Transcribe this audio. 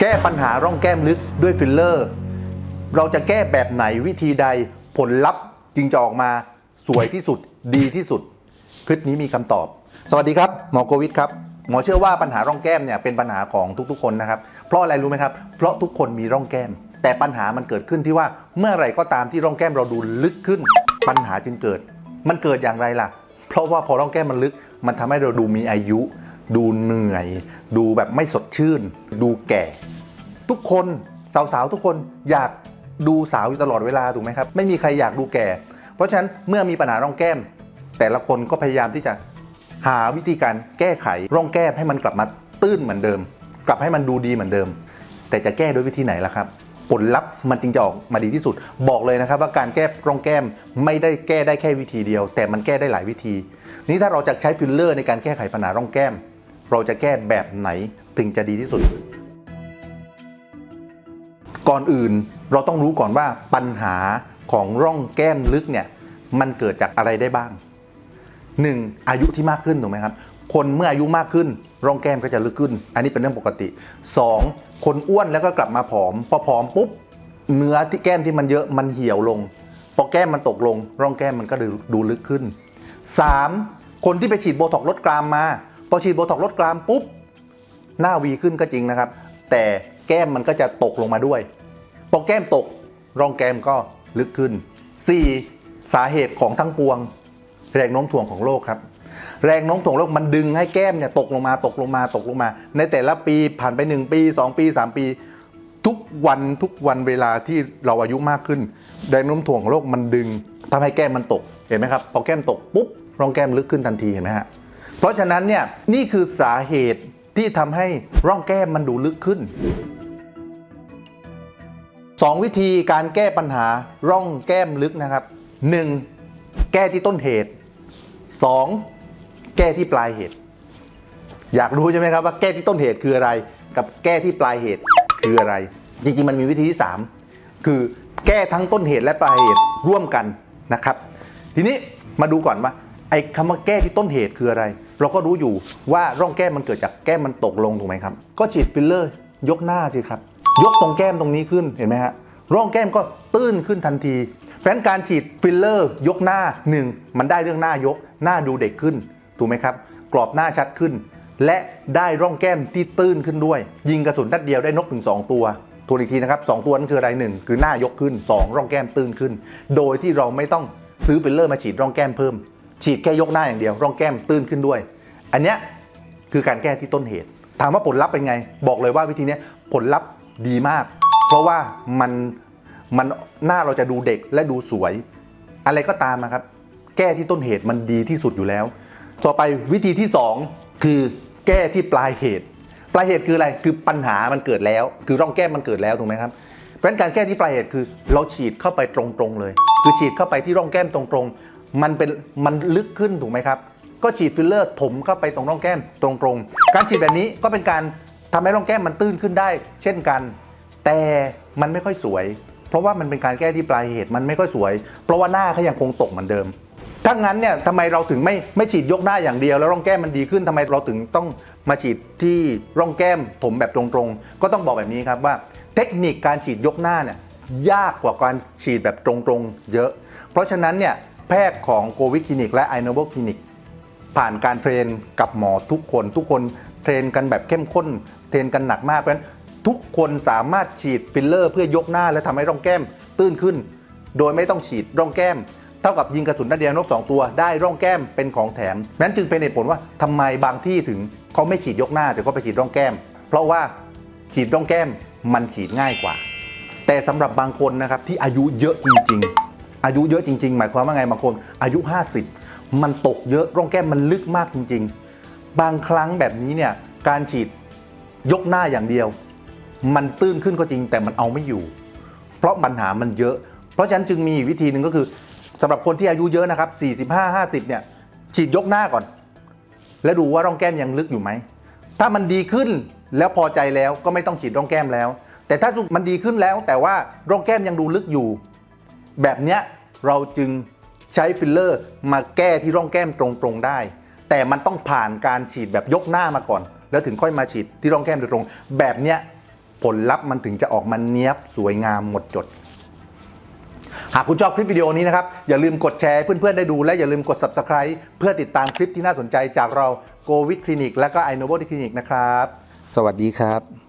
แก้ปัญหาร่องแก้มลึกด้วยฟิลเลอร์ เราจะแก้แบบไหนวิธีใดผลลัพธ์จึงจะออกมาสวยที่สุดดีที่สุด คลิปนี้มีคำตอบ สวัสดีครับ หมอโกวิทครับ หมอเชื่อว่าปัญหาร่องแก้มเนี่ยเป็นปัญหาของทุกๆ คนนะครับ เพราะอะไรรู้ไหมครับ เพราะทุกคนมีร่องแก้ม แต่ปัญหามันเกิดขึ้นที่ว่าเมื่อไหร่ก็ตามที่ร่องแก้มเราดูลึกขึ้น ปัญหาจึงเกิด มันเกิดอย่างไรล่ะ เพราะว่าพอร่องแก้มมันลึก มันทำให้เราดูมีอายุ ดูเหนื่อย ดูแบบไม่สดชื่น ดูแก่ ทุกคนสาวๆ ทุกคนอยากดูสาวอยู่ตลอดเวลาถูกไหมครับ ไม่มีใครอยากดูแก่ เพราะฉะนั้นเมื่อมีปัญหาร่องแก้ม แต่ละคนก็พยายามที่จะหาวิธีการแก้ไขร่องแก้มให้มันกลับมาตื้นเหมือนเดิม กลับให้มันดูดีเหมือนเดิม แต่จะแก้ด้วยวิธีไหนล่ะครับ ผลลัพธ์มันจึงจะออกมาดีที่สุด บอกเลยนะครับว่าการแก้ร่องแก้มไม่ได้แก้ได้แค่วิธีเดียว แต่มันแก้ได้หลายวิธี นี่ถ้าเราจะใช้ฟิลเลอร์ในการแก้ไขปัญหาร่องแก้ม เราจะแก้แบบไหนถึงจะดีที่สุด ก่อนอื่นเราต้องรู้ก่อนว่าปัญหาของร่องแก้มลึกเนี่ยมันเกิดจากอะไรได้บ้าง 1. อายุที่มากขึ้นถูกไหมครับ คนเมื่ออายุมากขึ้น ร่องแก้มก็จะลึกขึ้น อันนี้เป็นเรื่องปกติ 2. คนอ้วนแล้วก็กลับมาผอม พอผอมปุ๊บ เนื้อที่แก้มที่มันเยอะมันเหี่ยวลง พอแก้มมันตกลง ร่องแก้มมันก็ดูลึกขึ้น 3. คนที่ไปฉีดโบท็อกลดกรามมา พอฉีดโบท็อกลดกรามปุ๊บ หน้าวีขึ้นก็จริงนะครับ แต่แก้มมันก็จะตกลงมาด้วยพอแก้มตกรองแก้มก็ลึกขึ้น 4. สาเหตุของทั้งปวง แรงโน้มถ่วงของโลกครับ แรงโน้มถ่วงโลกมันดึงให้แก้มเนี่ยตกลงมาตกลงมาตกลงมา ในแต่ละปีผ่านไป 1 ปี 2 ปี 3 ปี ทุกวันทุกวันเวลาที่เราอายุมากขึ้น แรงโน้มถ่วงของโลกมันดึงทำให้แก้มมันตกเห็นไหมครับพอแก้มตกปุ๊บรองแก้มลึกขึ้นทันทีเห็นไหมฮะ เพราะฉะนั้นเนี่ยนี่คือสาเหตุที่ทำให้ร่องแก้มมันดูลึกขึ้นสองวิธีการแก้ปัญหาร่องแก้มลึกนะครับ 1. แก้ที่ต้นเหตุ 2. แก้ที่ปลายเหตุ อยากรู้ใช่ไหมครับว่าแก้ที่ต้นเหตุคืออะไร กับแก้ที่ปลายเหตุคืออะไร จริงๆ มันมีวิธีที่ 3 คือแก้ทั้งต้นเหตุและปลายเหตุร่วมกันนะครับ ทีนี้มาดูก่อนว่าไอ้คำว่าแก้ที่ต้นเหตุคืออะไร เราก็รู้อยู่ว่าร่องแก้มมันเกิดจากแก้มมันตกลงถูกไหมครับ ก็ฉีดฟิลเลอร์ ยกหน้าสิครับ ยกตรงแก้มตรงนี้ขึ้นเห็นไหมฮะร่องแก้มก็ตื้นขึ้นทันทีเพราะฉะนั้นการฉีดฟิลเลอร์ ยกหน้า 1 มันได้เรื่องหน้ายกหน้าดูเด็กขึ้นถูกไหมครับ กรอบหน้าชัดขึ้น และได้ร่องแก้มที่ตื้นขึ้นด้วย ยิงกระสุนนัดเดียวได้นกถึง 2 ตัวทวนอีกทีนะครับสองตัวนั้นคืออะไรหนึ่งคือหน้ายกขึ้น 2 ร่องแก้มตื้นขึ้น โดยที่เราไม่ต้องซื้อฟิลเลอร์มาฉีดร่องแก้มเพิ่ม ฉีดแค่ยกหน้าอย่างเดียวร่องแก้มตื้นขึ้นด้วย อันเนี้ยคือการแก้ที่ต้นเหตุ ถามว่าผลลัพธ์เป็นไง บอกเลยว่าวิธีนี้ผลลัพธ์ดีมาก เพราะว่ามันมันหน้าเราจะดูเด็กและดูสวย อะไรก็ตามนะครับ แก้ที่ต้นเหตุมันดีที่สุดอยู่แล้ว ต่อไปวิธีที่ 2 คือแก้ที่ปลายเหตุ ปลายเหตุคืออะไรคือปัญหามันเกิดแล้ว คือร่องแก้มมันเกิดแล้วถูกไหมครับเพราะฉะนั้นการแก้ที่ปลายเหตุคือ เราฉีดเข้าไปตรงๆเลย คือฉีดเข้าไปที่ร่องแก้มตรงๆ มันเป็นมันลึกขึ้นถูกไหมครับ ก็ฉีดฟิลเลอร์ถมเข้าไปตรงร่องแก้มตรงๆ การฉีดแบบนี้ก็เป็นการทำให้ร่องแก้มมันตื้นขึ้นได้ เช่นกัน แต่มันไม่ค่อยสวย เพราะว่ามันเป็นการแก้ที่ปลายเหตุมันไม่ค่อยสวย เพราะว่าหน้าเขายังคงตกเหมือนเดิมถ้างั้นเนี่ยทำไมเราถึงไม่ไม่ฉีดยกหน้าอย่างเดียว แล้วร่องแก้มมันดีขึ้นทำไมเราถึงต้องมาฉีดที่ร่องแก้มถมแบบตรงๆ ก็ต้องบอกแบบนี้ครับว่า เทคนิคการฉีดยกหน้าเนี่ยยากกว่าการฉีดแบบตรงๆ เยอะ เพราะฉะนั้นเนี่ย แพทย์ของโกวิดคลินิกและไอโนโบคลินิกผ่านการเทรนกับหมอทุกคนทุกคนเทรนกันแบบเข้มข้น เทรนกันหนักมากเพราะฉะนั้นทุกคนสามารถฉีดฟิลเลอร์ เพื่อยกหน้าและทำให้ร่องแก้มตื้นขึ้น โดยไม่ต้องฉีดร่องแก้ม เท่ากับยิงกระสุนนัดเดียวนกสองตัวได้ร่องแก้มเป็นของแถม นั้นจึงเป็นเหตุผลว่าทำไมบางที่ถึงเขาไม่ฉีดยกหน้าแต่เขาไปฉีดร่องแก้ม เพราะว่าฉีดร่องแก้มมันฉีดง่ายกว่า แต่สำหรับบางคนนะครับที่อายุเยอะจริง ๆ อายุเยอะจริง ๆ หมายความว่าไงบางคนอายุ 50 มันตกเยอะร่องแก้มมันลึกมากจริง ๆ บางครั้งแบบนี้เนี่ยการฉีดยกหน้าอย่างเดียว มันตื้นขึ้นก็จริงแต่มันเอาไม่อยู่ เพราะปัญหามันเยอะ เพราะฉะนั้นจึงมีวิธีหนึ่งก็คือสำหรับคนที่อายุเยอะนะครับ45 50เนี่ยฉีดยกหน้าก่อน แล้วดูว่าร่องแก้มยังลึกอยู่ไหมถ้ามันดีขึ้นแล้วพอใจแล้วก็ไม่ต้องฉีดร่องแก้มแล้ว แต่ถ้ามันดีขึ้นแล้วแต่ว่าร่องแก้มยังดูลึกอยู่ แบบเนี้ยเราจึงใช้ฟิลเลอร์มาแก้ที่ร่องแก้มตรงๆได้ แต่มันต้องผ่านการฉีดแบบยกหน้ามาก่อน แล้วถึงค่อยมาฉีดที่ร่องแก้มโดยตรง แบบเนี้ยผลลัพธ์มันถึงจะออกมาเนี้ยบสวยงามหมดจด หากคุณชอบคลิปวิดีโอนี้นะครับ อย่าลืมกดแชร์เพื่อนๆได้ดู และอย่าลืมกด subscribe เพื่อติดตามคลิปที่น่าสนใจจากเรา Go with Clinic และก็ i n o v o Clinic นะครับ สวัสดีครับ